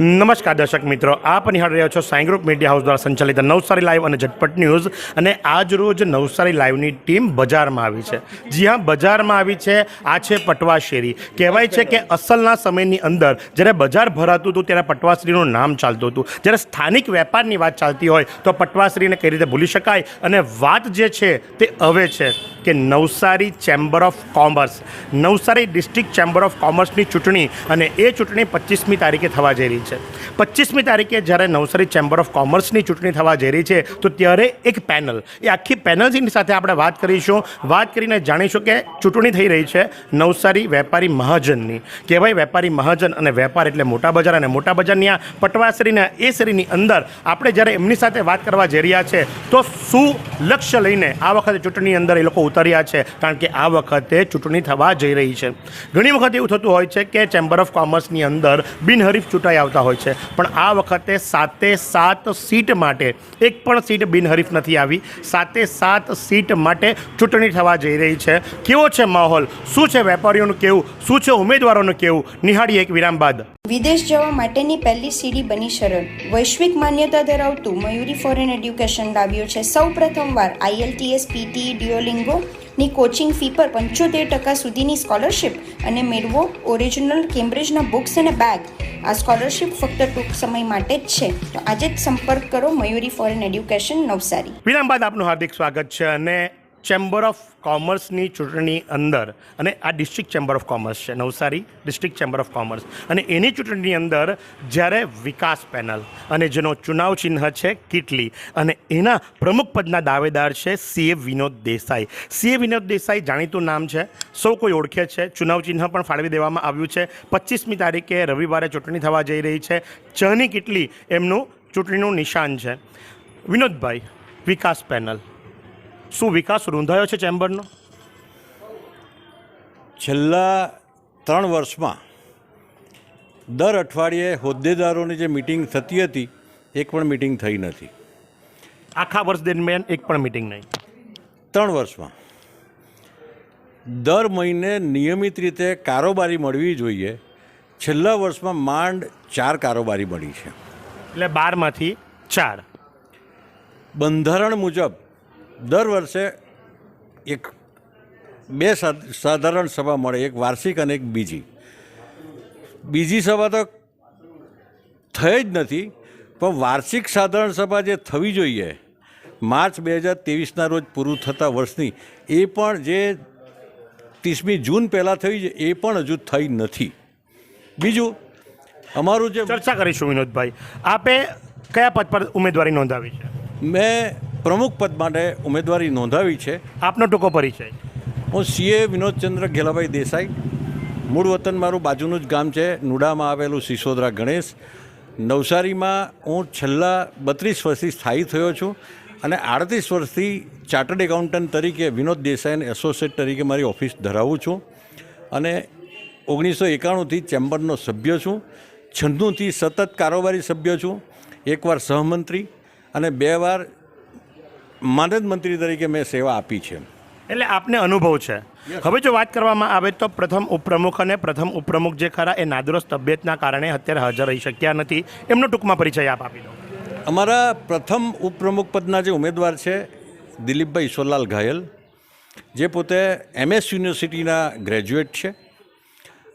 નમસ્કાર દર્શક મિત્રો, આપ નિહાળ રહ્યા છો સાઈ ગ્રુપ મીડિયા હાઉસ દ્વારા સંચાલિત નવસારી લાઈવ અને ઝટપટ ન્યૂઝ. અને આજ રોજ નવસારી લાઈવની ટીમ બજારમાં આવી છે. જી હા, બજારમાં આવી છે. આ છે પટવાશેરી. કહેવાય છે કે અસલના સમયની અંદર જ્યારે બજાર ભરાતું હતું ત્યારે પટવાશ્રીનું નામ ચાલતું હતું. જ્યારે સ્થાનિક વેપારની વાત ચાલતી હોય તો પટવાશ્રીને કઈ રીતે ભૂલી શકાય? અને વાત જે છે તે હવે છે કે Navsari chamber of commerce. Navsari district chamber of કોમર્સની ચૂંટણી અને એ ચૂંટણી પચીસમી તારીખે થવા જઈ રહી છે. પચીસમી તારીખે જ્યારે નવસારી ચેમ્બર ઓફ કોમર્સની ચૂંટણી થવા જઈ રહી છે, તો ત્યારે એક પેનલ એ આખી પેનલની સાથે આપણે વાત કરીશું. વાત કરીને જાણીશું કે ચૂંટણી થઈ રહી છે નવસારી વેપારી મહાજનની. કહેવાય વેપારી મહાજન અને વેપાર એટલે મોટા બજાર અને મોટા બજારની આ પટવાશ્રીના એ શ્રીની અંદર આપણે જ્યારે એમની સાથે વાત કરવા જઈ રહ્યા છે, તો શું લક્ષ્ય લઈને આ વખતે ચૂંટણી અંદર એ લોકો ઉતર્યા છે? કારણ કે આ વખતે ચૂંટણી થવા જઈ રહી છે. ઘણી વખત એવું થતું હોય છે કે ચેમ્બર ઓફ કોમર્સની અંદર બિનહરીફ ચૂંટાઈ આવતા હોય છે. પણ આ વખતે સાતે સાત સીટ માટે એક પણ સીટ બિનહરીફ નથી આવી. સાતે સાત સીટ માટે ચૂંટણી થવા જઈ રહી છે. કેવો છે માહોલ? શું છે વેપારીઓનું કેવું? શું છે ઉમેદવારોનું કેવું? નિહાળી એક વિરામ બાદ. વિદેશ જવા માટેની પહેલી સીડી બની સરળ વૈશ્વિક માન્યતા ધરાવતું મયુરી ફોરેન એડ્યુકેશન લાવ્યું છે. સૌ પ્રથમવાર આઈએલટીએસ પીટી ડિયોલિંગો ની કોચિંગ ફી પર પંચોતેર ટકા સુધીની સ્કોલરશિપ અને મેળવો ઓરિજિનલ કેમ્બ્રિજના બુક્સ અને બેગ આ સ્કોલરશિપ ફક્ત ટૂંક સમય માટે જ છે. તો આજે જ સંપર્ક કરો મયુરી ફોરેન એડ્યુકેશન નવસારી. વિરામ બાદ આપનું હાર્દિક સ્વાગત છે અને ચેમ્બર ઓફ કોમર્સની ચૂંટણી અંદર અને આ ડિસ્ટ્રિક્ટ ચેમ્બર ઓફ કોમર્સ છે, Navsari district chamber of commerce અને એની ચૂંટણીની અંદર જ્યારે વિકાસ પેનલ અને જેનો ચુનાવ ચિહ્ન છે કિટલી અને એના પ્રમુખ પદના દાવેદાર છે સીએ વિનોદ દેસાઈ. સીએ વિનોદ દેસાઈ જાણીતું નામ છે, સૌ કોઈ ઓળખે છે, ચુનાવ ચિહ્ન પણ ફાળવી દેવામાં આવ્યું છે. પચીસમી તારીખે રવિવારે ચૂંટણી થવા જઈ રહી છે, ચની કિટલી એમનું ચૂંટણીનું નિશાન છે. વિનોદભાઈ, વિકાસ પેનલ. શું વિકાસ રૂંધાયો છે ચેમ્બરનો? છેલ્લા ત્રણ વર્ષમાં દર અઠવાડિયે હોદ્દેદારોની જે મિટિંગ થતી હતી એક પણ મિટિંગ થઈ નથી. આખા વર્ષ દરમિયાન એક પણ મિટિંગ નહીં. ત્રણ વર્ષમાં. દર મહિને નિયમિત રીતે કારોબારી મળવી જોઈએ. છેલ્લા વર્ષમાં માંડ ચાર કારોબારી મળી છે. એટલે બારમાંથી ચાર. બંધારણ મુજબ દર વર્ષે એક બે સાધારણ સભા મળે એક વાર્ષિક અને એક બીજી. બીજી સભા તો થઈ જ નથી પણ વાર્ષિક સાધારણ સભા જે થવી જોઈએ માર્ચ બે હજાર ત્રેવીસના રોજ પૂરું થતા વર્ષની એ પણ જે ત્રીસમી જૂન પહેલાં થઈ છે એ પણ હજુ થઈ નથી. બીજું અમારું જે ચર્ચા કરીશું વિનોદભાઈ. આપે કયા પદ પર ઉમેદવારી નોંધાવી છે? મેં પ્રમુખ પદ માટે ઉમેદવારી નોંધાવી છે. આપનો ટૂંકો પરિચય. હું સીએ વિનોદચંદ્ર ઘેલાભાઈ દેસાઈ. મૂળ વતન મારું બાજુનું જ ગામ છે. નુડામાં આવેલું સિસોદરા ગણેશ. નવસારીમાં હું છેલ્લા બત્રીસ વર્ષથી સ્થાયી થયો છું અને આડત્રીસ વર્ષથી ચાર્ટર્ડ એકાઉન્ટન્ટ તરીકે વિનોદ દેસાઈ અને એસોસિએટ તરીકે મારી ઓફિસ ધરાવું છું અને ઓગણીસો એકાણુંથી ચેમ્બરનો સભ્ય છું. છન્નુંથી સતત કારોબારી સભ્ય છું. એકવાર સહમંત્રી અને બે વાર માનદ મંત્રી તરીકે મેં સેવા આપી છે. એટલે આપને અનુભવ છે. હવે જો વાત કરવામાં આવે તો પ્રથમ ઉપપ્રમુખ અને પ્રથમ ઉપપ્રમુખ જે ખરા એ નાદુરસ્ત તબિયતના કારણે અત્યારે હાજર રહી શક્યા નથી. એમનો ટૂંકમાં પરિચય આપ આપી દો. અમારા પ્રથમ ઉપપ્રમુખ પદના જે ઉમેદવાર છે દિલીપભાઈ ઈશ્વરલાલ ઘાયલ જે પોતે એમએસ યુનિવર્સિટીના ગ્રેજ્યુએટ છે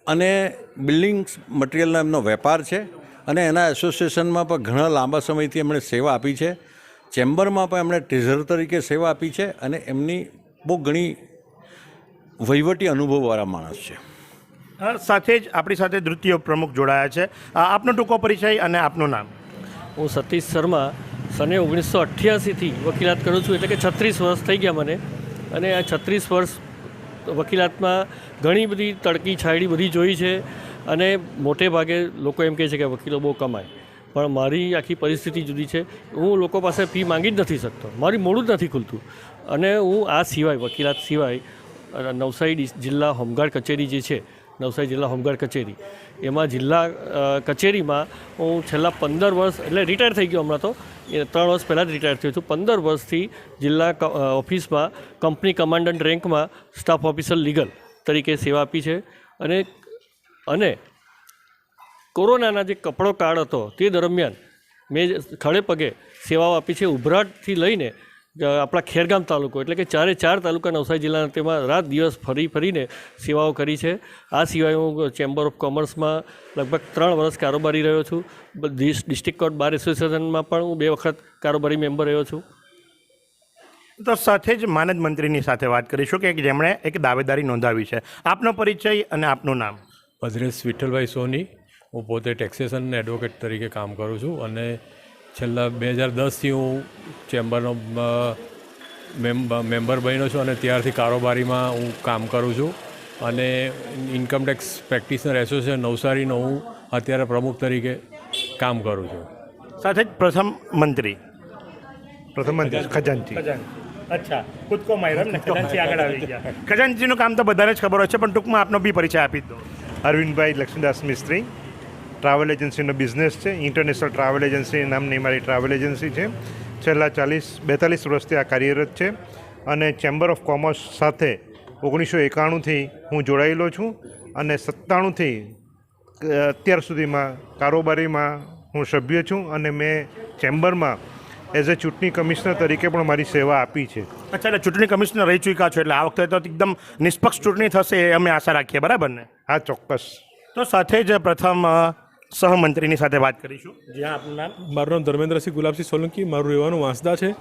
અને બિલ્ડિંગ્સ મટીરિયલનો એમનો વેપાર છે અને એના એસોસિએશનમાં પણ ઘણા લાંબા સમયથી એમણે સેવા આપી છે. ચેમ્બરમાં પણ એમણે ટ્રેઝર તરીકે સેવા આપી છે અને એમની બહુ ઘણી વહીવટી અનુભવવાળા માણસ છે. સાથે જ આપણી સાથે દ્વિતીય પ્રમુખ જોડાયા છે. આપનો ટૂંકો પરિચય અને આપનું નામ? હું સતીશ શર્મા સને ઓગણીસો અઠ્યાસીથી વકીલાત કરું છું એટલે કે છત્રીસ વર્ષ થઈ ગયા મને. અને આ છત્રીસ વર્ષ વકીલાતમાં ઘણી બધી તડકી છાયડી બધી જોઈ છે અને મોટે ભાગે લોકો એમ કહે છે કે વકીલો બહુ કમાય. પણ મારી આખી પરિસ્થિતિ જુદી છે. હું લોકો પાસે ફી માંગી જ નથી શકતો. મારી મોડું જ નથી ખુલતું. અને હું આ સિવાય, વકીલાત સિવાય નવસારી જિલ્લા હોમગાર્ડ કચેરી જે છે, નવસારી જિલ્લા હોમગાર્ડ કચેરી, એમાં જિલ્લા કચેરીમાં હું છેલ્લા પંદર વર્ષ, એટલે રિટાયર થઈ ગયો હમણાં તો, એ ત્રણ વર્ષ પહેલાં જ રિટાયર થયો છું. પંદર વર્ષથી જિલ્લા ઓફિસમાં, કંપની કમાન્ડન્ટ રેન્કમાં, સ્ટાફ ઓફિસર લીગલ તરીકે સેવા આપી છે. અને અને કોરોનાના જે કપડો કાળ હતો તે દરમિયાન મેં ખડે પગે સેવાઓ આપી છે ઉભરાટથી લઈને આપણા ખેરગામ તાલુકો એટલે કે ચારે ચાર તાલુકા નવસારી જિલ્લાના તેમાં રાત દિવસ ફરી ફરીને સેવાઓ કરી છે. આ સિવાય હું ચેમ્બર ઓફ કોમર્સમાં લગભગ ત્રણ વર્ષ કારોબારી રહ્યો છું. ડિસ્ટ્રિક્ટ કોર્ટ બાર એસોસિએશનમાં પણ હું બે વખત કારોબારી મેમ્બર રહ્યો છું. તો સાથે જ માનદ મંત્રીની સાથે વાત કરીશું કે જેમણે એક દાવેદારી નોંધાવી છે. આપનો પરિચય અને આપનું નામ? ભદ્રેશ વિઠ્ઠલભાઈ સોની. હું પોતે ટેક્સેશન એડવોકેટ તરીકે કામ કરું છું અને છેલ્લા બે હજાર દસથી હું ચેમ્બરનો મેમ્બર બન્યો છું અને ત્યારથી કારોબારીમાં હું કામ કરું છું. અને ઇન્કમ ટેક્સ પ્રેક્ટિશનર એસોસિએશન નવસારીનો હું અત્યારે પ્રમુખ તરીકે કામ કરું છું. સાથે જ પ્રથમ મંત્રી. પ્રથમ મંત્રી ખજાનચી. અચ્છા કૂદકો માર્યો ને ખજાનચી આગળ આવી ગયા. ખજાનચીનું કામ તો બધાને જ ખબર હોય છે પણ ટૂંકમાં આપનો બી પરિચય આપી દો. અરવિંદભાઈ લક્ષ્મીદાસ મિસ્ત્રી. ટ્રાવેલ એજન્સીનો બિઝનેસ છે. ઇન્ટરનેશનલ ટ્રાવેલ એજન્સી નામની મારી ટ્રાવેલ એજન્સી છે. છેલ્લા ચાલીસ બેતાલીસ વર્ષથી આ કાર્યરત છે અને ચેમ્બર ઓફ કોમર્સ સાથે ઓગણીસો એકાણુંથી હું જોડાયેલો છું અને સત્તાણુંથી અત્યાર સુધીમાં કારોબારીમાં હું સભ્ય છું અને મેં ચેમ્બરમાં એઝ અ ચૂંટણી કમિશનર તરીકે પણ મારી સેવા આપી છે. અચ્છા એટલે ચૂંટણી કમિશનર રહી ચૂક્યા છો એટલે આ વખતે તો એકદમ નિષ્પક્ષ ચૂંટણી થશે એ અમે આશા રાખીએ બરાબર ને? હા ચોક્કસ. તો સાથે જ પ્રથમ સહમંત્રીની સાથે વાત કરીશું. જ્યાં આપનું નામ? મારું નામ ધર્મેન્દ્રસિંહ ગુલાબસિંહ સોલંકી. મારું રહેવાનું વાંસદા છે.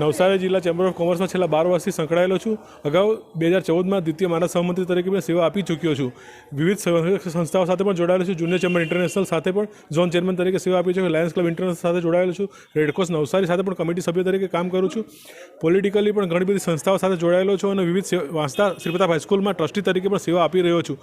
નવસારી જિલ્લા ચેમ્બર ઓફ કોમર્સમાં છેલ્લા બાર વર્ષથી સંકળાયેલો છું. અગાઉ બે હજાર ચૌદમાં દ્વિતીય માનવ સહમંત્રી તરીકે મેં સેવા આપી ચૂક્યો છું. વિવિધ સંસ્થાઓ સાથે પણ જોડાયેલો છું. જુનિયર ચેમ્બર ઇન્ટરનેશનલ સાથે પણ ઝોન ચેરમેન તરીકે સેવા આપી છે. લાયન્સ ક્લબ ઇન્ટરનેશનલ સાથે જોડાયેલો છું. રેડક્રોસ નવસારી સાથે પણ કમિટી સભ્ય તરીકે કામ કરું છું. પોલિટિકલી પણ ઘણી બધી સંસ્થાઓ સાથે જોડાયેલો છું અને વિવિધ વાંસદા શ્રીપ્રતાપ હાઈસ્કૂલમાં ટ્રસ્ટી તરીકે પણ સેવા આપી રહ્યો છું.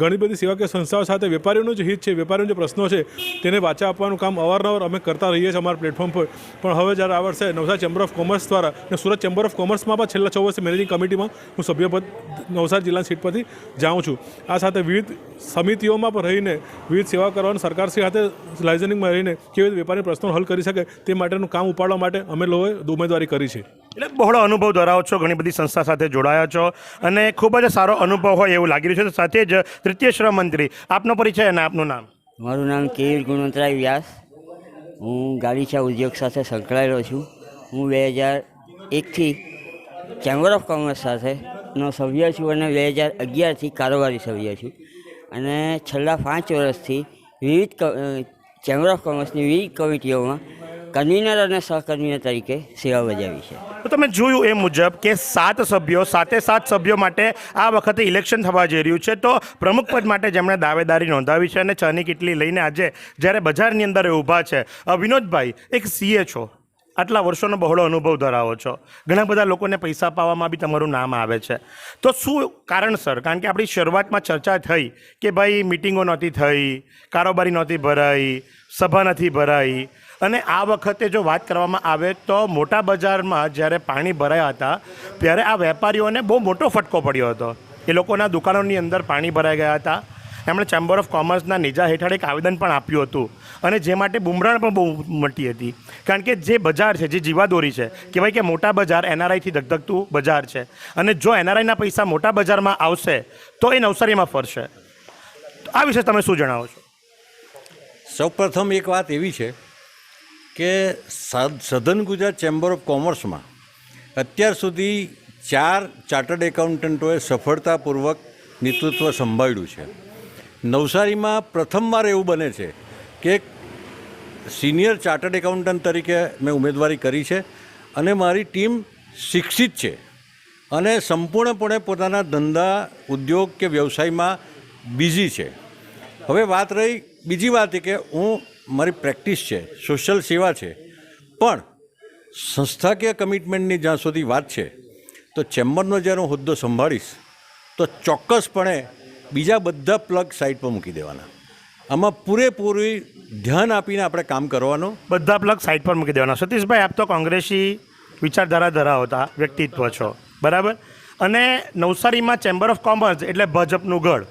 ઘણી બધી સેવાકીય સંસ્થાઓ સાથે વેપારીઓનું જે હિત છે, વેપારીઓના જે પ્રશ્નો છે, તેને વાચા આપવાનું કામ અવારનવાર અમે કરતા રહીએ છીએ અમારા પ્લેટફોર્મ પર. પણ હવે જ્યારે આ વર્ષે નવસારી ચેમ્બર ઓફ કોમર્સ દ્વારા અને સુરત ચેમ્બર ઓફ કોમર્સમાં પણ છેલ્લા છ વર્ષથી મેનેજિંગ કમિટીમાં હું સભ્યપદ નવસારી જિલ્લાની સીટ પરથી જાઉં છું. આ સાથે વિવિધ સમિતિઓમાં પણ રહીને વિવિધ સેવા કરવાનું સરકારશ્રી સાથે લાઇઝનિંગમાં રહીને કેવી રીતે વેપારી પ્રશ્નો હલ કરી શકે તે માટેનું કામ ઉપાડવા માટે અમે લોકોએ ઉમેદવારી કરી છે. એટલે બહોળો અનુભવ ધરાવો છો ઘણી બધી સંસ્થા સાથે જોડાયા છો અને ખૂબ જ સારો અનુભવ હોય એવું લાગી રહ્યું છે. સાથે જ તૃતીય શ્રમ મંત્રી આપનો પરિચય અને આપનું નામ? મારું નામ કેવીર ગુણવંતરાય વ્યાસ. હું ગાડીચા ઉદ્યોગ સાથે સંકળાયેલો છું. હું બે હજાર એકથી ચેમ્બર ઓફ કોમર્સ સાથેનો સભ્ય છું અને બે હજાર અગિયારથી કારોબારી સભ્ય છું. અને છેલ્લા પાંચ વર્ષથી વિવિધ ચેમ્બર ઓફ કોમર્સની વિવિધ કમિટીઓમાં કન્વીનર અને સહકન્વીનર તરીકે સેવા બજાવી છે. તો તમે જોયું એ મુજબ કે સાત સભ્યો, સાતે સાત સભ્યો માટે આ વખતે ઇલેક્શન થવા જઈ રહ્યું છે. તો પ્રમુખ પદ માટે જેમણે દાવેદારી નોંધાવી છે અને છની કેટલી લઈને આજે જ્યારે બજારની અંદર ઊભા છે. વિનોદભાઈ, એક સીએ છો. આટલા વર્ષોનો બહોળો અનુભવ ધરાવો છો. ઘણા બધા લોકોને પૈસા પાવામાં બી તમારું નામ આવે છે. તો શું કારણસર? કારણ કે આપણી શરૂઆતમાં ચર્ચા થઈ કે ભાઈ મિટિંગો નહોતી થઈ, કારોબારી નહોતી ભરાઈ, સભા નથી ભરાઈ. અને આ વખતે જો વાત કરવામાં આવે તો મોટા બજારમાં જ્યારે પાણી ભરાયા હતા, ત્યારે આ વેપારીઓને બહુ મોટો ફટકો પડ્યો હતો. એ લોકોના દુકાનોની અંદર પાણી ભરાઈ ગયા હતા. એમણે ચેમ્બર ઓફ કોમર્સના નિજા હેઠળ એક આવેદન પણ આપ્યું હતું. અને જે માટે બુમરાણ પણ બહુ મોટી હતી. કારણ કે જે બજાર છે, જે જીવાદોરી છે, કહેવાય કે મોટા બજાર એનઆરઆઈથી ધગધગતું બજાર છે. અને જો એનઆરઆઈના પૈસા મોટા બજારમાં આવશે, તો એ નવસારીમાં ફરશે. આ વિશે તમે શું જણાવો છો? સૌપ્રથમ એક વાત એવી છે કે સધન ગુજરાત ચેમ્બર ઓફ કોમર્સમાં અત્યાર સુધી ચાર ચાર્ટર્ડ એકાઉન્ટન્ટોએ સફળતાપૂર્વક નેતૃત્વ સંભાળ્યું છે. નવસારીમાં પ્રથમવાર એવું બને છે કે સિનિયર ચાર્ટર્ડ એકાઉન્ટન્ટ તરીકે મેં ઉમેદવારી કરી છે અને મારી ટીમ શિક્ષિત છે અને સંપૂર્ણપણે પોતાના ધંધા, ઉદ્યોગ કે વ્યવસાયમાં બિઝી છે. હવે વાત રહી બીજી વાત એ કે હું, મારી પ્રેક્ટિસ છે, સોશિયલ સેવા છે. પણ સંસ્થાકીય કમિટમેન્ટની જ્યાં સુધી વાત છે, તો ચેમ્બરનો જ્યારે હું હોદ્દો સંભાળીશ, તો ચોક્કસપણે બીજા બધા પ્લગ સાઇટ પર મૂકી દેવાના. આમાં પૂરેપૂરી ધ્યાન આપીને આપણે કામ કરવાનું. બધા પ્લગ સાઈડ પર મૂકી દેવાના. સતીશભાઈ, આપ તો કોંગ્રેસી વિચારધારા ધરાવતા વ્યક્તિત્વ છો. બરાબર? અને નવસારીમાં ચેમ્બર ઓફ કોમર્સ એટલે ભાજપનું ગઢ.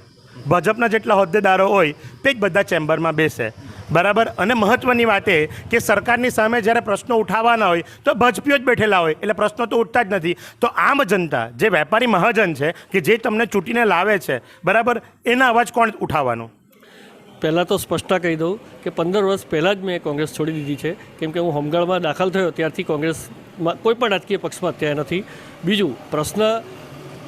ભાજપના જેટલા હોદ્દેદારો હોય, તે જ બધા ચેમ્બરમાં બેસે. બરાબર? અને મહત્ત્વની વાત એ કે સરકારની સામે જ્યારે પ્રશ્નો ઉઠાવવાના હોય, તો ભાજપીઓ જ બેઠેલા હોય, એટલે પ્રશ્નો તો ઉઠતા જ નથી. તો આમ જનતા, જે વેપારી મહાજન છે, કે જે તમને ચૂંટીને લાવે છે, બરાબર? એના અવાજ કોણ ઉઠાવવાનું? પહેલાં તો સ્પષ્ટતા કહી દઉં કે પંદર વર્ષ પહેલાં જ મેં કોંગ્રેસ છોડી દીધી છે. કેમ કે હું હોમગાર્ડમાં દાખલ થયો, ત્યારથી કોંગ્રેસમાં કોઈ પણ રાજકીય પક્ષમાં અત્યારે નથી. બીજું, પ્રશ્ન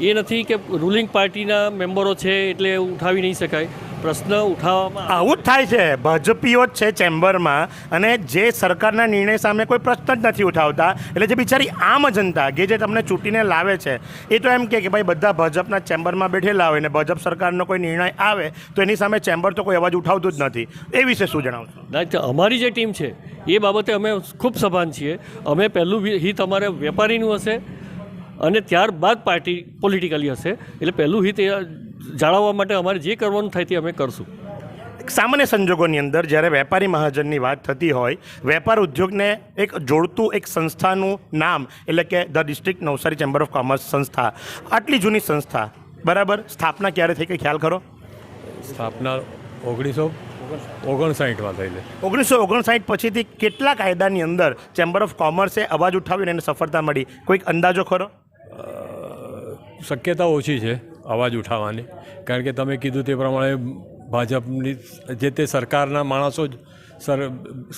એ નથી કે રૂલિંગ પાર્ટીના મેમ્બરો છે એટલે ઉઠાવી નહીં શકાય. પ્રશ્ન ઉઠાવવામાં આવું. જ થાય છે. ભાજપીઓ જ છે ચેમ્બરમાં અને જે સરકારના નિર્ણય સામે કોઈ પ્રશ્ન જ નથી ઉઠાવતા એટલે જે બિચારી આમ જનતા કે જે તમને ચૂંટીને લાવે છે એ તો એમ કે કે ભાઈ બધા ભાજપના ચેમ્બરમાં બેઠેલા હોય ને ભાજપ સરકારનો કોઈ નિર્ણય આવે તો એની સામે ચેમ્બર તો કોઈ અવાજ ઉઠાવતું જ નથી. એ વિશે શું જણાવશો અમારી જે ટીમ છે એ બાબતે અમે ખૂબ સભાન છીએ. અમે પહેલું હિત અમારે વેપારીનું હશે અને ત્યારબાદ પાર્ટી પોલિટિકલી હશે. એટલે પહેલું હિત એ જાળવવા માટે અમારે જે કરવાનું થાય તે અમે કરશું. સામાન્ય સંજોગોની અંદર જ્યારે વેપારી મહાજનની વાત થતી હોય વેપાર ઉદ્યોગને એક જોડતું એક સંસ્થાનું નામ એટલે કે the district Navsari chamber of commerce સંસ્થા. આટલી જૂની સંસ્થા બરાબર? સ્થાપના ક્યારે થઈ કે ખ્યાલ ખરો? સ્થાપના ઓગણીસો ઓગણસાઠમાં થયેલી. ઓગણીસો ઓગણસાઠ પછીથી કેટલા કાયદાની અંદર ચેમ્બર ઓફ કોમર્સે અવાજ ઉઠાવીને એને સફળતા મળી? કોઈક અંદાજો ખરો? શક્યતા ઓછી છે. અવાજ ઉઠાવવાની. કારણ કે તમે કીધું તે પ્રમાણે ભાજપની જે તે સરકારના માણસો જ સર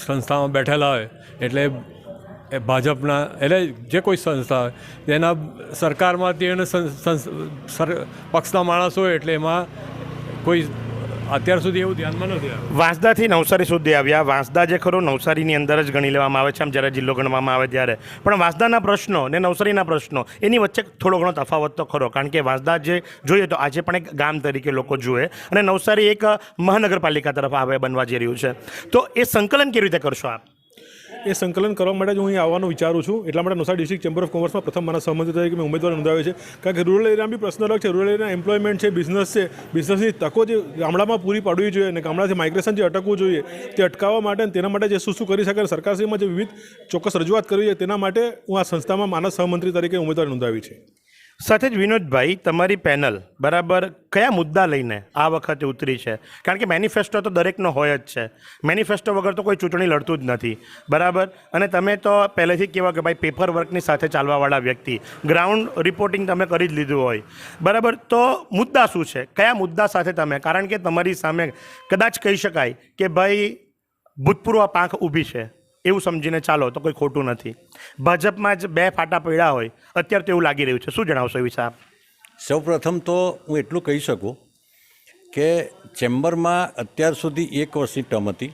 સંસ્થામાં બેઠેલા હોય, એટલે એ ભાજપના, એટલે જે કોઈ સંસ્થા હોય, તેના સરકારમાંથી અને પક્ષના માણસો હોય, એટલે એમાં કોઈ અત્યાર સુધી એવું ધ્યાનમાં નથી આવ્યું. વાંસદાથી નવસારી સુધી આવ્યા. વાંસદા જે ખરો નવસારીની અંદર જ ગણી લેવામાં આવે છે. આમ જ્યારે જિલ્લો ગણવામાં આવે ત્યારે. પણ વાંસદાના પ્રશ્નો ને નવસારીના પ્રશ્નો, એની વચ્ચે થોડો ઘણો તફાવત તો ખરો. કારણ કે વાંસદા જે જોઈએ તો આજે પણ એક ગામ તરીકે લોકો જુએ અને નવસારી એક મહાનગરપાલિકા તરફ આવે બનવા જઈ રહ્યું છે. તો એ સંકલન કેવી રીતે કરશો આપ? એ સંકલન કરવા માટે જ હું અહીં આવવાનું વિચારું છું. એટલા માટે નવસારી ડિસ્ટ્રિક્ટ ચેમ્બર ઓફ કોમર્સમાં પ્રથમ મારા સંબંધિત તરીકે મેં ઉમેદવાર નોંધાવ્યો છે. કારણ કે રૂરલ એરિયામાં બી પ્રશ્ન અલગ છે. રૂરલ એરિયાના એમ્પ્લોયમેન્ટ છે બિઝનેસ છે. બિઝનેસની તકો જે ગામડામાં પૂરી પાડવી જોઈએ અને ગામડાથી માઇગ્રેશન જે અટકવું જોઈએ તે અટકાવવા માટે અને તેના માટે જે શું શું કરી શકાય સરકારશ્રીમાં જે વિવિધ ચોક્કસ રજૂઆત કરવી છે તેના માટે હું આ સંસ્થામાં માનસ સહમંત્રી તરીકે ઉમેદવાર નોંધાવી છે. સાથે જ વિનોદભાઈ, તમારી પેનલ બરાબર કયા મુદ્દા લઈને આ વખતે ઉતરી છે? કારણ કે મેનિફેસ્ટો તો દરેકનો હોય જ છે. મેનિફેસ્ટો વગર તો કોઈ ચૂંટણી લડતું જ નથી. બરાબર? અને તમે તો પહેલેથી કહેવા કે ભાઈ પેપર વર્કની સાથે ચાલવાવાળા વ્યક્તિ. ગ્રાઉન્ડ રિપોર્ટિંગ તમે કરી જ લીધું હોય. બરાબર? તો મુદ્દા શું છે? કયા મુદ્દા સાથે તમે? કારણ કે તમારી સામે કદાચ કહી શકાય કે ભાઈ ભૂતપૂર્વ પાંખ ઊભી છે. એવું સમજીને ચાલો તો કોઈ ખોટું નથી. ભાજપમાં જ બે ફાટા પડ્યા હોય, અત્યારે તો એવું લાગી રહ્યું છે. શું જણાવશો એ વિશે આપ સૌપ્રથમ તો હું એટલું કહી શકું કે ચેમ્બરમાં અત્યાર સુધી એક વર્ષની ટર્મ હતી.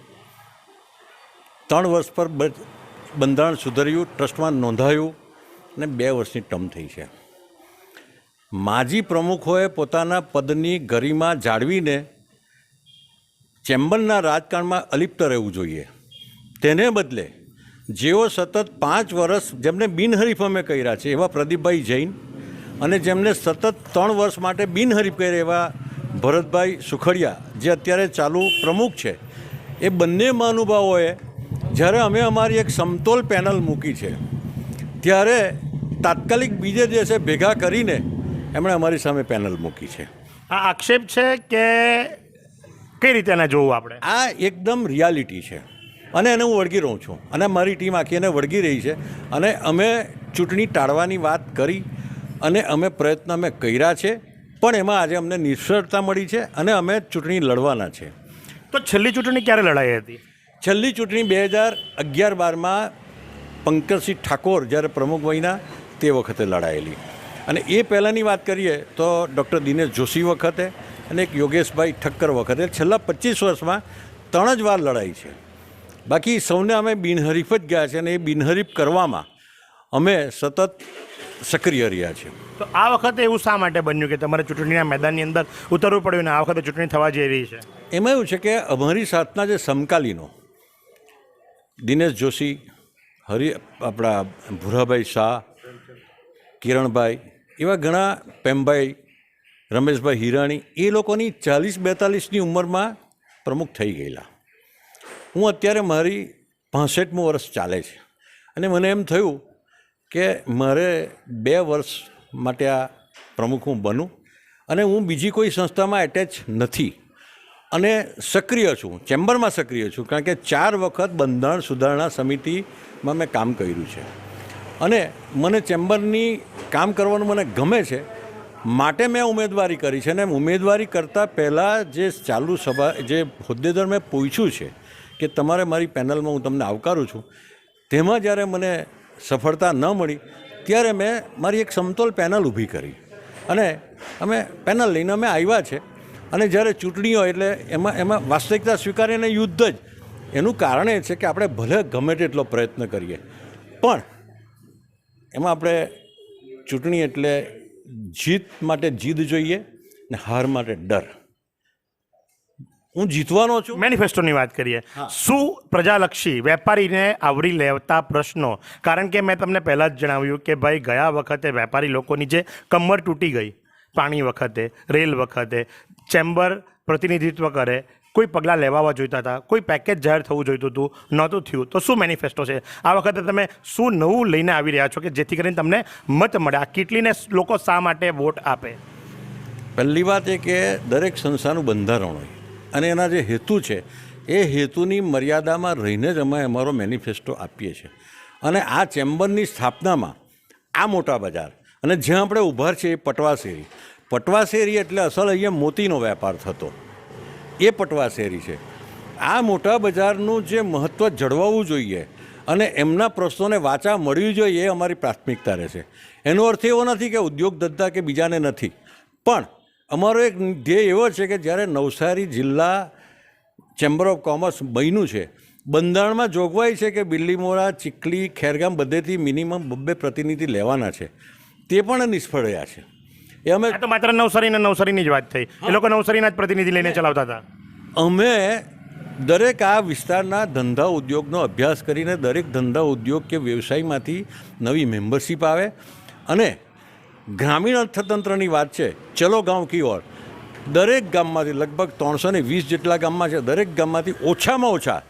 ત્રણ વર્ષ પર બંધારણ સુધર્યું, ટ્રસ્ટમાં નોંધાયું અને બે વર્ષની ટર્મ થઈ છે. માજી પ્રમુખોએ પોતાના પદની ગરિમા જાળવીને ચેમ્બરના રાજકારણમાં અલિપ્ત રહેવું જોઈએ. તેને બદલે જેઓ સતત પાંચ વર્ષ જેમને બિનહરીફ અમે કર્યા છે એવા પ્રદીપભાઈ જૈન અને જેમને સતત ત્રણ વર્ષ માટે બિનહરીફ કર્યા એવા ભરતભાઈ સુખડિયા જે અત્યારે ચાલુ પ્રમુખ છે એ બંને મહાનુભાવોએ જ્યારે અમે અમારી એક સમતોલ પેનલ મૂકી છે ત્યારે તાત્કાલિક બીજે દિવસે ભેગા કરીને એમણે અમારી સામે પેનલ મૂકી છે. આ આક્ષેપ છે કે કઈ રીતે એને જોવું આપણે? આ એકદમ રિયાલિટી છે. અને એને હું વળગી રહું છું. અને મારી ટીમ આખી એને વળગી રહી છે. અને અમે ચૂંટણી ટાળવાની વાત કરી અને અમે પ્રયત્ન અમે કર્યા છે. પણ એમાં આજે અમને નિષ્ફળતા મળી છે અને અમે ચૂંટણી લડવાના છે. તો છેલ્લી ચૂંટણી ક્યારે લડાઈ હતી? છેલ્લી ચૂંટણી બે હજાર અગિયાર બારમાં પંકજસિંહ ઠાકોર જ્યારે પ્રમુખ બન્યા તે વખતે લડાયેલી. અને એ પહેલાંની વાત કરીએ તો ડૉક્ટર દિનેશ જોશી વખતે અને એક યોગેશભાઈ ઠક્કર વખતે. છેલ્લા પચીસ વર્ષમાં ત્રણ જ વાર લડાઈ છે. બાકી સૌને અમે બિનહરીફ જ ગયા છે અને એ બિનહરીફ કરવામાં અમે સતત સક્રિય રહ્યા છીએ. તો આ વખતે એવું શા માટે બન્યું કે તમારે ચૂંટણીના મેદાનની અંદર ઉતરવું પડ્યું ને આ વખતે ચૂંટણી થવા જઈ રહી છે? એમાં એવું છે કે અમારી સાથના જે સમકાલીનો દિનેશ જોશી હરિ આપણા ભૂરાભાઈ શાહ કિરણભાઈ એવા ઘણા પેમભાઈ રમેશભાઈ હિરાણી એ લોકોની ચાલીસ બેતાલીસની ઉંમરમાં પ્રમુખ થઈ ગયેલા. હું અત્યારે મારી પાસઠમું વર્ષ ચાલે છે. અને મને એમ થયું કે મારે બે વર્ષ માટે આ પ્રમુખ હું બનું અને હું બીજી કોઈ સંસ્થામાં એટેચ નથી. અને સક્રિય છું, ચેમ્બરમાં સક્રિય છું, કારણ કે ચાર વખત બંધારણ સુધારણા સમિતિમાં મેં કામ કર્યું છે. અને મને ચેમ્બરની કામ કરવાનું મને ગમે છે, માટે મેં ઉમેદવારી કરી છે અને ઉમેદવારી કરતાં પહેલાં જે ચાલુ સભા, જે હોદ્દેદાર મેં પૂછ્યું છે કે તમારે મારી પેનલમાં હું તમને આવકારું છું. તેમાં જ્યારે મને સફળતા ન મળી, ત્યારે મેં મારી એક સમતોલ પેનલ ઊભી કરી. અને અમે પેનલ લઈને અમે આવ્યા છે. અને જ્યારે ચૂંટણી હોય એટલે એમાં એમાં વાસ્તવિકતા સ્વીકારીને યુદ્ધ જ. એનું કારણ એ છે કે આપણે ભલે ગમે તેટલો પ્રયત્ન કરીએ, પણ એમાં આપણે ચૂંટણી એટલે જીત માટે જીદ જોઈએ ને હાર માટે ડર. હું જીતવાનો છું? મેનિફેસ્ટોની વાત કરીએ. શું પ્રજાલક્ષી વેપારીને આવરી લેતા પ્રશ્નો? કારણ કે મેં તમને પહેલાં જ જણાવ્યું કે ભાઈ ગયા વખતે વેપારી લોકોની જે કમર તૂટી ગઈ પાણી વખતે રેલ વખતે ચેમ્બર પ્રતિનિધિત્વ કરે કોઈ પગલાં લેવાવા જોઈતા હતા કોઈ પેકેજ જાહેર થવું જોઈતું હતું નહોતું થયું. તો શું મેનિફેસ્ટો છે? આ વખતે તમે શું નવું લઈને આવી રહ્યા છો કે જેથી કરીને તમને મત મળે? આ કેટલીને લોકો શા માટે વોટ આપે? પહેલી વાત એ કે દરેક સંસ્થાનું બંધારણ હોય. અને એના જે હેતુ છે, એ હેતુની મર્યાદામાં રહીને જ અમે અમારો મેનિફેસ્ટો આપીએ છીએ. અને આ ચેમ્બરની સ્થાપનામાં આ મોટા બજાર અને જ્યાં આપણે ઊભા છીએ એ પટવા શેરી પટવા શેરી એટલે અસલ અહીંયા મોતીનો વેપાર થતો. એ પટવા શેરી છે. આ મોટા બજારનું જે મહત્ત્વ જળવાવું જોઈએ અને એમના પ્રશ્નોને વાચા મળવી જોઈએ એ અમારી પ્રાથમિકતા રહેશે. એનો અર્થ એવો નથી કે ઉદ્યોગ ધંધા કે બીજાને નથી. પણ અમારો એક ધ્યેય એવો છે કે જ્યારે નવસારી જિલ્લા ચેમ્બર ઓફ કોમર્સ બન્યું છે બંધારણમાં જોગવાઈ છે કે બિલ્લીમોરા ચીખલી ખેરગામ બધેથી મિનિમમ બબ્બે પ્રતિનિધિ લેવાના છે. તે પણ નિષ્ફળ રહ્યા છે. એ અમે તો માત્ર નવસારી ને નવસારીની જ વાત થઈ. એ લોકો નવસારીના જ પ્રતિનિધિ લઈને ચલાવતા હતા. અમે દરેક આ વિસ્તારના ધંધા ઉદ્યોગનો અભ્યાસ કરીને દરેક ધંધા ઉદ્યોગ કે વ્યવસાયમાંથી નવી મેમ્બરશીપ આવે અને ગ્રામીણ અર્થતંત્રની વાત છે. ચલો ગાંવ કી ઓર. દરેક ગામમાંથી લગભગ ત્રણસો ને વીસ જેટલા ગામમાં છે. દરેક ગામમાંથી ઓછામાં ઓછા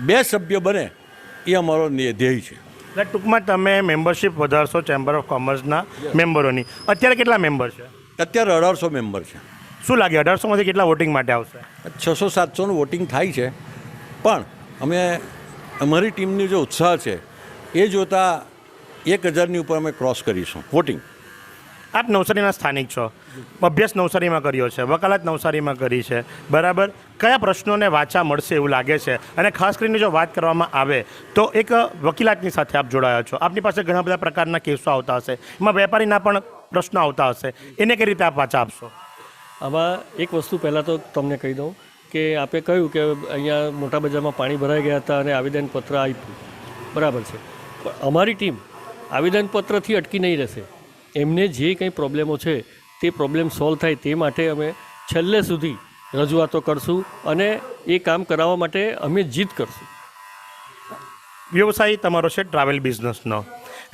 બે સભ્ય બને. એ અમારો ધ્યેય છે. એટલે ટૂંકમાં તમે મેમ્બરશિપ વધારશો ચેમ્બર ઓફ કોમર્સના મેમ્બરોની. અત્યારે કેટલા મેમ્બર છે? અત્યારે અઢારસો મેમ્બર છે. શું લાગે અઢારસોમાંથી કેટલા વોટિંગ માટે આવશે? છસો સાતસોનું વોટિંગ થાય છે. પણ અમે અમારી ટીમની જે ઉત્સાહ છે એ જોતાં એક હજારની ઉપર અમે ક્રોસ કરીશું. વોટિંગ. આપ નવસારીના સ્થાનિક છો. અભ્યાસ નવસારીમાં કર્યો છે, વકાલત નવસારીમાં કરી છે. બરાબર? કયા પ્રશ્નોને વાચા મળશે એવું લાગે છે? અને ખાસ કરીને જો વાત કરવામાં આવે, તો એક વકીલાતની સાથે આપ જોડાયા છો. આપની પાસે ઘણા બધા પ્રકારના કેસો આવતા હશે. એમાં વેપારીના પણ પ્રશ્નો આવતા હશે. એને કઈ રીતે આપ વાચા આપશો? આમાં એક વસ્તુ પહેલાં તો તમને કહી દઉં કે આપે કહ્યું કે અહીંયા મોટા બજારમાં પાણી ભરાઈ ગયા હતા અને આવેદનપત્ર આપ્યું. બરાબર છે. પણ અમારી ટીમ આવેદનપત્રથી અટકી નહીં રહેશે. એમને જે કંઈ પ્રોબ્લેમો છે તે પ્રોબ્લેમ સોલ્વ થાય તે માટે અમે છેલ્લે સુધી રજૂઆતો કરશું અને એ કામ કરાવવા માટે અમે જીત કરશું. વ્યવસાય તમારો છે ટ્રાવેલ બિઝનેસનો.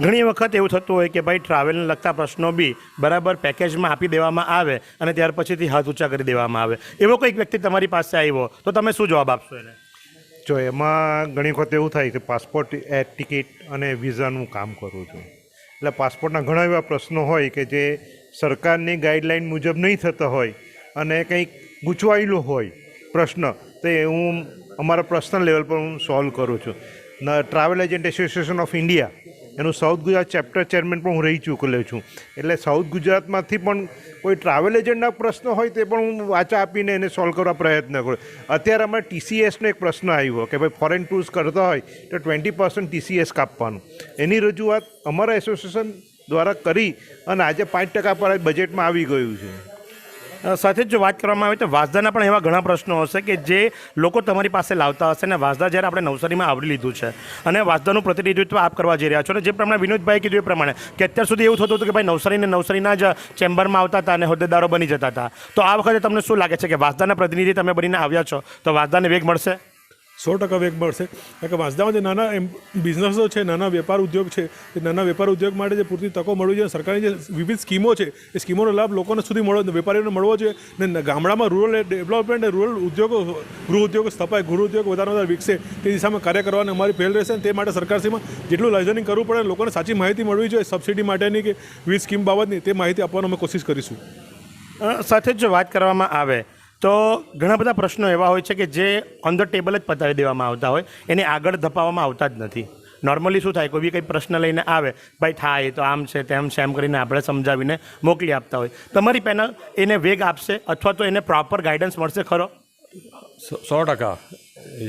ઘણી વખત એવું થતું હોય કે ભાઈ ટ્રાવેલને લગતા પ્રશ્નો બી બરાબર પેકેજમાં આપી દેવામાં આવે અને ત્યાર પછીથી હાથ ઊંચા કરી દેવામાં આવે. એવો કોઈક વ્યક્તિ તમારી પાસે આવ્યો તો તમે શું જવાબ આપશો એને? જો એમાં ઘણી વખત એવું થાય કે પાસપોર્ટ ટિકિટ અને વિઝાનું કામ કરું છું. એટલે પાસપોર્ટના ઘણા એવા પ્રશ્નો હોય કે જે સરકારની ગાઈડલાઈન મુજબ નહીં થતા હોય અને કંઈક ગૂંચવાયેલું હોય પ્રશ્ન, તો હું અમારા પર્સનલ લેવલ પર હું સોલ્વ કરું છું. Travel agent association of India એનું સાઉથ ગુજરાત ચેપ્ટર ચેરમેન પણ હું રહી ચૂકેલો છું. એટલે સાઉથ ગુજરાતમાંથી પણ કોઈ ટ્રાવેલ એજન્ટના પ્રશ્ન હોય તે પણ હું વાચા આપીને એને સોલ્વ કરવા પ્રયત્ન કરું. અત્યારે અમારે ટીસીએસનો એક પ્રશ્ન આવ્યો કે ભાઈ ફોરેન ટૂર્સ કરતા હોય તો ટ્વેન્ટી પર્સન્ટ ટીસીએસ કાપવાનું એની રજૂઆત અમારા એસોસિએશન દ્વારા કરી અને આજે પાંચ ટકા પર બજેટમાં આવી ગયું છે. સાથે જ વાત કરવામાં આવે તો વાંસદાના પણ એવા ઘણા પ્રશ્નો હશે કે જે લોકો તમારી પાસે લાવતા હશે અને વાંસદા જ્યારે આપણે નવસારીમાં આવરી લીધું છે અને વાંસદાનું પ્રતિનિધિત્વ આપ કરવા જઈ રહ્યા છો અને જે પ્રમાણે વિનોદભાઈ કીધું એ પ્રમાણે કે અત્યાર સુધી એવું થતું હતું કે ભાઈ નવસારીને નવસારીના જ ચેમ્બરમાં આવતા હતા અને હોદ્દેદારો બની જતા હતા. તો આ વખતે તમને શું લાગે છે કે વાંસદાના પ્રતિનિધિ તમે બનીને આવ્યા છો? તો વાંસદાને વેગ મળશે? સો ટકા વેગ મળશે. કારણ કે વાંસદામાં જે નાના એમ બિઝનેસો છે, નાના વેપાર ઉદ્યોગ છે, એ નાના વેપાર ઉદ્યોગ માટે જે પૂરતી તકો મળવી જોઈએ સરકારની જે વિવિધ સ્કીમો છે, એ સ્કીમોનો લાભ લોકોને સુધી મળવો વેપારીઓને મળવો જોઈએ ને ગામડામાં રૂરલ ડેવલપમેન્ટ અને રૂરલ ઉદ્યોગો, ગૃહ ઉદ્યોગો સ્થપાય, ગૃહ ઉદ્યોગ વધારે વધારે વિકસે, તે દિશામાં કાર્ય કરવાની અમારી પહેલ રહેશે તે માટે સરકારશ્રીમાં જેટલું લાઇઝનિંગ કરવું પડે લોકોને સાચી માહિતી મળવી જોઈએ સબસિડી માટેની કે વિવિધ સ્કીમ બાબતની, તે માહિતી આપવાનો અમે કોશિશ કરીશું. સાથે જ જો વાત કરવામાં આવે તો ઘણા બધા પ્રશ્નો એવા હોય છે કે જે ઓન ધ ટેબલ જ પતાવી દેવામાં આવતા હોય. એને આગળ ધપાવવામાં આવતા જ નથી. નોર્મલી શું થાય? કોઈ બી કંઈ પ્રશ્ન લઈને આવે ભાઈ થાય તો આમ છે તેમ છે એમ કરીને આપણે સમજાવીને મોકલી આપતા હોય. તમારી પેનલ એને વેગ આપશે અથવા તો એને પ્રોપર ગાઈડન્સ મળશે ખરો? સો ટકા.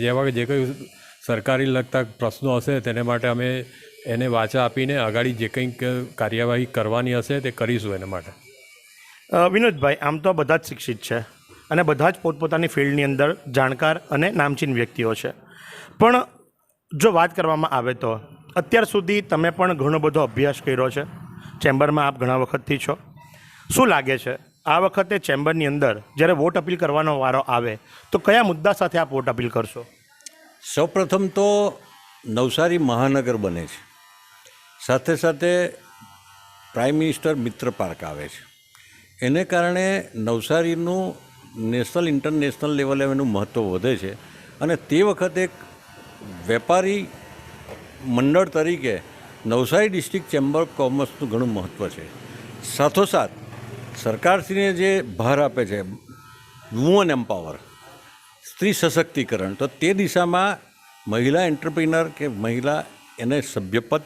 જેવા કે જે કંઈ સરકારી લગતા પ્રશ્નો હશે તેને માટે અમે એને વાચા આપીને આગાડી જે કંઈક કાર્યવાહી કરવાની હશે તે કરીશું એના માટે. વિનોદભાઈ આમ તો બધા જ શિક્ષિત છે. અને બધા જ પોતપોતાની ફિલ્ડની અંદર જાણકાર અને નામચીન વ્યક્તિઓ છે. પણ જો વાત કરવામાં આવે તો, અત્યાર સુધી તમે પણ ઘણો બધો અભ્યાસ કર્યો છે. ચેમ્બરમાં આપ ઘણા વખતથી છો. શું લાગે છે? આ વખતે ચેમ્બરની અંદર જ્યારે વોટ અપીલ કરવાનો વારો આવે, તો કયા મુદ્દા સાથે આપ વોટ અપીલ કરશો? સૌપ્રથમ તો નવસારી મહાનગર બને છે. સાથે સાથે પ્રાઇમ મિનિસ્ટર મિત્ર પાર્ક આવે છે. એને કારણે નવસારીનું નેશનલ, ઇન્ટરનેશનલ લેવલે એનું મહત્ત્વ વધે છે. અને તે વખતે એક વેપારી મંડળ તરીકે નવસારી ડિસ્ટ્રિક્ટ ચેમ્બર ઓફ કોમર્સનું ઘણું મહત્ત્વ છે. સાથોસાથ, સરકારશ્રીને જે ભાર આપે છે વુમન એમ્પાવર, સ્ત્રી સશક્તિકરણ, તો તે દિશામાં મહિલા એન્ટરપ્રિનર કે મહિલા એને સભ્યપદ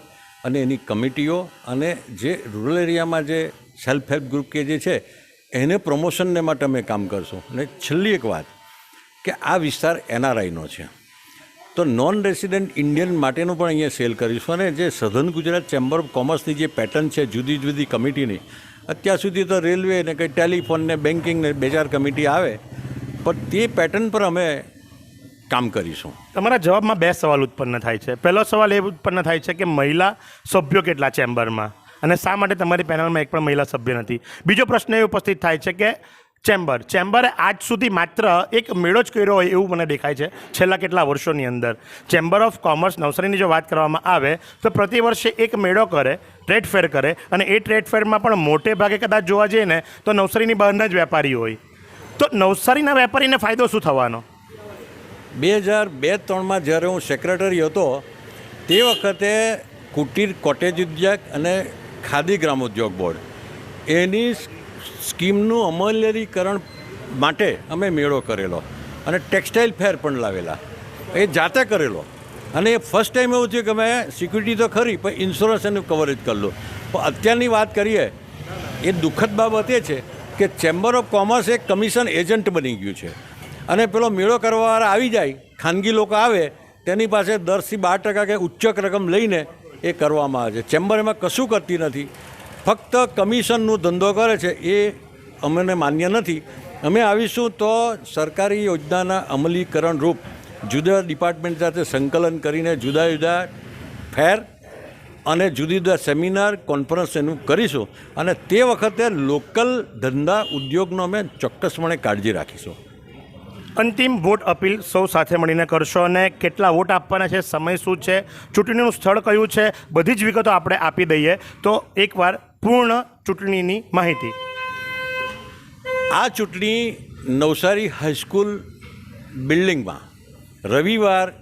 અને એની કમિટીઓ અને જે રૂરલ એરિયામાં જે સેલ્ફ હેલ્પ ગ્રુપ કે જે છે એને પ્રમોશનને માટે અમે કામ કરશું. અને છેલ્લી એક વાત, કે આ વિસ્તાર એનઆરઆઈનો છે. તો નોન રેસિડેન્ટ ઇન્ડિયન માટેનું પણ અહીંયા સેલ કરીશું અને જે સધન ગુજરાત ચેમ્બર ઓફ કોમર્સની જે પેટર્ન છે, જુદી જુદી કમિટીની, અત્યાર સુધી તો રેલવે ને કંઈ ટેલિફોન ને બેન્કિંગ ને બે ચાર કમિટી આવે, પણ તે પેટર્ન પર અમે કામ કરીશું. તમારા જવાબમાં બે સવાલ ઉત્પન્ન થાય છે. પહેલો સવાલ એ ઉત્પન્ન થાય છે કે મહિલા સભ્યો કેટલા ચેમ્બરમાં અને શા માટે તમારી પેનલમાં એક પણ મહિલા સભ્ય નથી? બીજો પ્રશ્ન એ ઉપસ્થિત થાય છે કે ચેમ્બર, ચેમ્બરે આજ સુધી માત્ર એક મેળો જ કર્યો હોય એવું મને દેખાય છે છેલ્લા કેટલા વર્ષોની અંદર. ચેમ્બર ઓફ કોમર્સ નવસારીની જો વાત કરવામાં આવે, તો પ્રતિ વર્ષે એક મેળો કરે, ટ્રેડ ફેર કરે અને એ ટ્રેડ ફેરમાં પણ મોટે ભાગે કદાચ જોવા જઈએ ને, તો નવસારીની બહારના જ વેપારી હોય. તો નવસારીના વેપારીને ફાયદો શું થવાનો? બે હજાર બે ત્રણમાં જ્યારે હું સેક્રેટરી હતો, તે વખતે કુટીર, કોટેજ ઉદ્યોગ અને ખાદી ગ્રામોદ્યોગ બોર્ડ. એની સ્કીમનું અમલીકરણ માટે અમે મેળો કરેલો અને ટેક્સટાઇલ ફેર પણ લાવેલા. એ જાતે કરેલો. અને એ ફર્સ્ટ ટાઈમ એવું થયું કે અમે સિક્યુરિટી તો ખરી, પણ ઇન્સ્યોરન્સ એનું કવરેજ કરેલું પણ અત્યારની વાત કરીએ, એ દુઃખદ બાબત એ છે કે ચેમ્બર ઓફ કોમર્સ એક કમિશન એજન્ટ બની ગયું છે. અને પેલો મેળો કરવાવાળા આવી જાય, ખાનગી લોકો આવે, તેની પાસે દસથી બાર ટકા કે ઉચ્ચક રકમ લઈને એ કરવામાં આવે છે. ચેમ્બર એમાં કશું કરતી નથી. ફક્ત કમિશનનું ધંધો કરે છે. એ અમને માન્ય નથી. અમે આવીશું તો સરકારી યોજનાના અમલીકરણ રૂપ જુદા ડિપાર્ટમેન્ટ સાથે સંકલન કરીને જુદા જુદા ફેર અને જુદી જુદા સેમિનાર, કોન્ફરન્સ એનું કરીશું અને તે વખતે લોકલ ધંધા ઉદ્યોગનો અમે ચોક્કસપણે કાળજી રાખીશું. અંતિમ વોટ અપીલ સૌ સાથે મળીને કરશો અને કેટલા વોટ આપવાના છે, સમય શું છે, ચૂંટણીનું સ્થળ કયું છે, બધી જ વિગતો આપણે આપી દઈએ. તો એકવાર પૂર્ણ ચૂંટણીની માહિતી. આ ચૂંટણી નવસારી હાઈસ્કૂલ બિલ્ડિંગમાં રવિવાર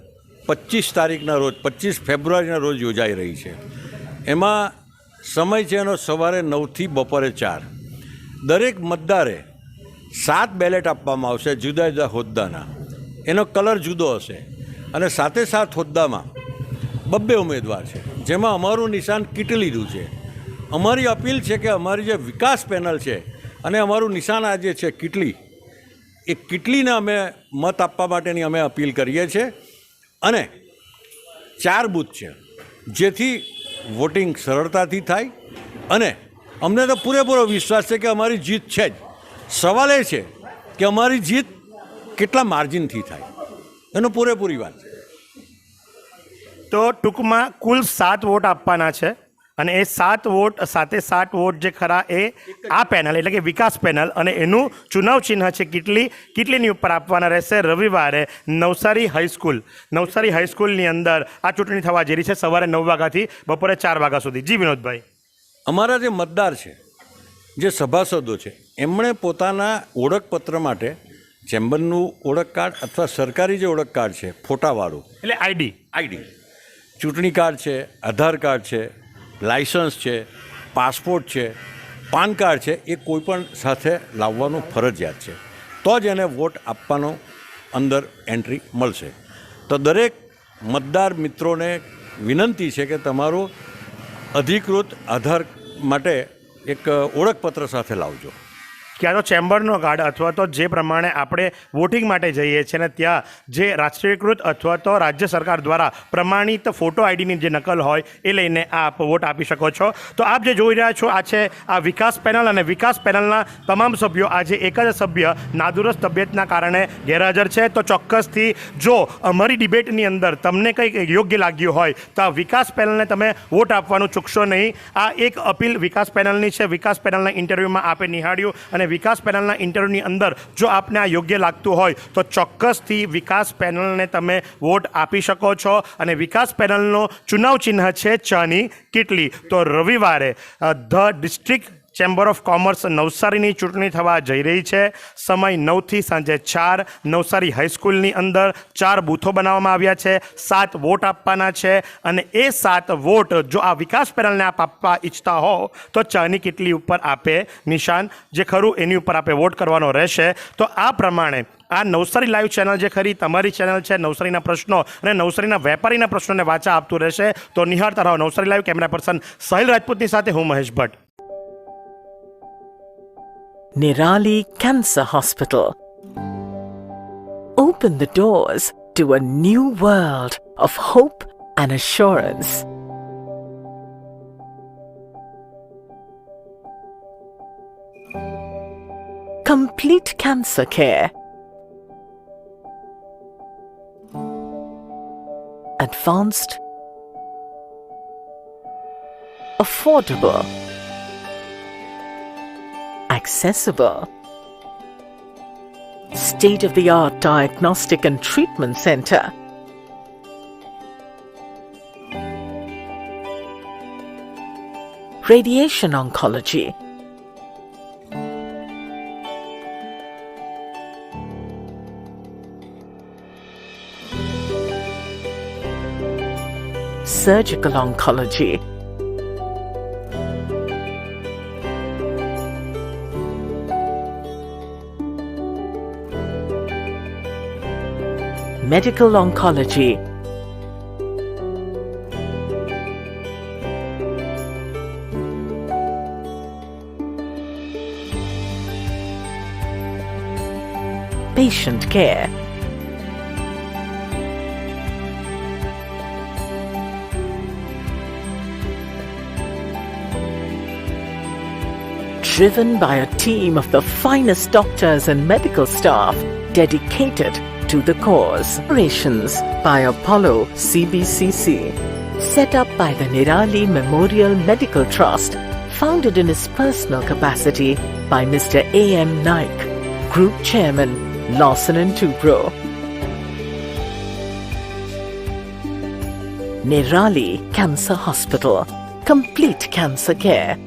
પચીસ તારીખના રોજ, પચીસ ફેબ્રુઆરીના રોજ યોજાઈ રહી છે. એમાં સમય છે એનો સવારે નવથી બપોરે ચાર. દરેક મતદારે સાત બેલેટ આપવામાં આવશે જુદા જુદા હોદ્દાના. એનો કલર જુદો હશે. અને સાથે સાત હોદ્દામાં બબ્બે ઉમેદવાર છે. જેમાં અમારું નિશાન કીટ લીધું છે. અમારી અપીલ છે કે અમારી જે વિકાસ પેનલ છે અને અમારું નિશાન આ જે છે કીટલી, એ કીટલીને અમે મત આપવા માટેની અમે અપીલ કરીએ છીએ. અને ચાર બૂથ છે, જેથી વોટિંગ સરળતાથી થાય. અને અમને તો પૂરેપૂરો વિશ્વાસ છે કે અમારી જીત છે જ. સવાલ એ છે કે અમારી જીત કેટલા માર્જિનથી થાય? એનો પૂરેપૂરી વાત તો ટૂંકમાં કુલ સાત વોટ આપવાના છે અને એ સાત વોટ સાથે સાત વોટ જે ખરા એ આ પેનલ એટલે કે વિકાસ પેનલ અને એનું ચુનાવ ચિહ્ન છે કેટલી કેટલીની ઉપર આપવાના રહેશે? રવિવારે નવસારી હાઈસ્કૂલ નવસારી હાઈસ્કૂલની અંદર આ ચૂંટણી થવા જઈ રહી છે સવારે નવ વાગ્યાથી બપોરે ચાર વાગ્યા સુધી. જી વિનોદભાઈ. અમારા જે મતદાર છે જે સભાસદો છે એમણે પોતાના ઓળખપત્ર માટે ચેમ્બરનું ઓળખ કાર્ડ અથવા સરકારી જે ઓળખ કાર્ડ છે ફોટાવાળું એટલે આઈડી. આઈડી ચૂંટણી કાર્ડ છે આધાર કાર્ડ છે લાયસન્સ છે પાસપોર્ટ છે પાન કાર્ડ છે એ કોઈપણ સાથે લાવવાનું ફરજિયાત છે. તો જ એને વોટ આપવાનો અંદર એન્ટ્રી મળશે. તો દરેક મતદાર મિત્રોને વિનંતી છે કે તમારું અધિકૃત આધાર માટે એક ઓળખપત્ર સાથે લાવજો. ક્યાં તો ચેમ્બરનો ગાર્ડ અથવા તો જે પ્રમાણે આપણે વોટિંગ માટે જઈએ છીએ ને ત્યાં જે રાષ્ટ્રીયકૃત અથવા તો રાજ્ય સરકાર દ્વારા પ્રમાણિત ફોટો આઈડીની જે નકલ હોય એ લઈને આપ વોટ આપી શકો છો. તો આપ જે જોઈ રહ્યા છો, આ છે આ વિકાસ પેનલ અને વિકાસ પેનલના તમામ સભ્યો આજે એક જ સભ્ય નાદુરસ્ત તબિયતના કારણે ગેરહાજર છે. તો ચોક્કસથી જો અમારી ડિબેટની અંદર તમને કંઈક યોગ્ય લાગ્યું હોય તો આ વિકાસ પેનલને તમે વોટ આપવાનું ચૂકશો નહીં. આ એક અપીલ વિકાસ પેનલની છે. વિકાસ પેનલના ઇન્ટરવ્યૂમાં આપે નિહાળ્યું અને વિકાસ પેનલના ઇન્ટરવ્યૂની અંદર જો આપને આ યોગ્ય લાગતું હોય, તો ચોક્કસથી વિકાસ પેનલને તમે વોટ આપી શકો છો. અને વિકાસ પેનલનો ચુનાવ ચિહ્ન છે ચાની કેટલી. તો રવિવારે the district chamber of commerce નવસારીની ચૂંટણી થવા જઈ રહી છે. સમય નવથી સાંજે ચાર. નવસારી હાઈસ્કૂલની અંદર ચાર બૂથો બનાવવામાં આવ્યા છે. સાત વોટ આપવાના છે અને એ સાત વોટ જો આ વિકાસ પેનલને આપ આપવા ઈચ્છતા હો, તો ચાની કેટલી ઉપર આપે નિશાન. જે ખરું એની ઉપર આપે વોટ કરવાનો રહેશે. તો આ પ્રમાણે આ નવસારી લાઈવ ચેનલ જે ખરી, તમારી ચેનલ છે, નવસારીના પ્રશ્નો અને નવસારીના વેપારીના પ્રશ્નોને વાચા આપતું રહેશે. તો નિહાળતા રહો Navsari live camera person Sahel રાજપૂતની સાથે હું Mahesh Bhatt. Nirali Cancer Hospital. Open the doors to a new world of hope and assurance. Complete cancer care. Advanced. Affordable accessible. State of the art diagnostic and treatment center. Radiation oncology. Surgical oncology. Medical oncology, patient care, driven by a team of the finest doctors and medical staff dedicated to the cause. Operations by Apollo CBCC. Set up by the Nirali Memorial Medical Trust, founded in his personal capacity by Mr. A.M. Naik, Group Chairman, Lawson and Tubro. Nirali Cancer Hospital. Complete cancer care